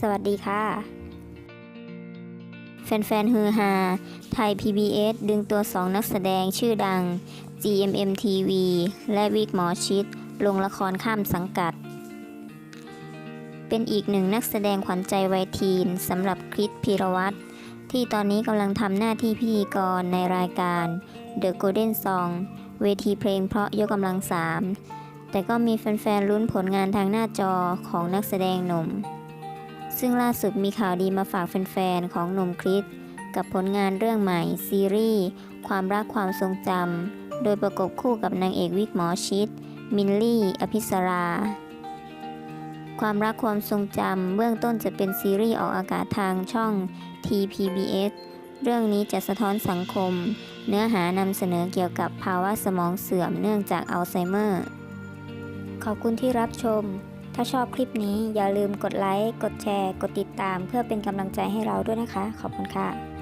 สวัสดีค่ะ แฟนๆฮือฮาไทย PBS ดึงตัวสองนักแสดงชื่อดัง GMM TV และวิกหมอชิด ลงละครข้ามสังกัด เป็นอีกหนึ่งนักแสดงขวัญใจวัยทีนสำหรับคริสพีรวัตรที่ตอนนี้กำลังทำหน้าที่พิธีกรในรายการ The Golden Song เวทีเพลงเพราะยกกำลังสามแต่ก็มีแฟนๆลุ้นผลงานทางหน้าจอของนักแสดงหนุ่ม ซึ่งล่าสุดมีข่าวดีมาฝากแฟนๆ ของหนุ่มคริส กับผลงานเรื่องใหม่ ซีรีส์ ความรักความทรงจำ โดยประกบคู่กับนางเอกวิกหมอชิด มินลี่ อภิสรา ความรักความทรงจำ เบื้องต้นจะเป็นซีรีส์ออกอากาศทางช่อง TPBS เรื่องนี้จะสะท้อนสังคม เนื้อหานำเสนอเกี่ยวกับภาวะสมองเสื่อมเนื่องจากอัลไซเมอร์ ขอบคุณที่รับชม ถ้าชอบคลิปนี้อย่าลืมกดไลค์ กดแชร์ กดติดตาม เพื่อเป็นกำลังใจให้เราด้วยนะคะ ขอบคุณค่ะ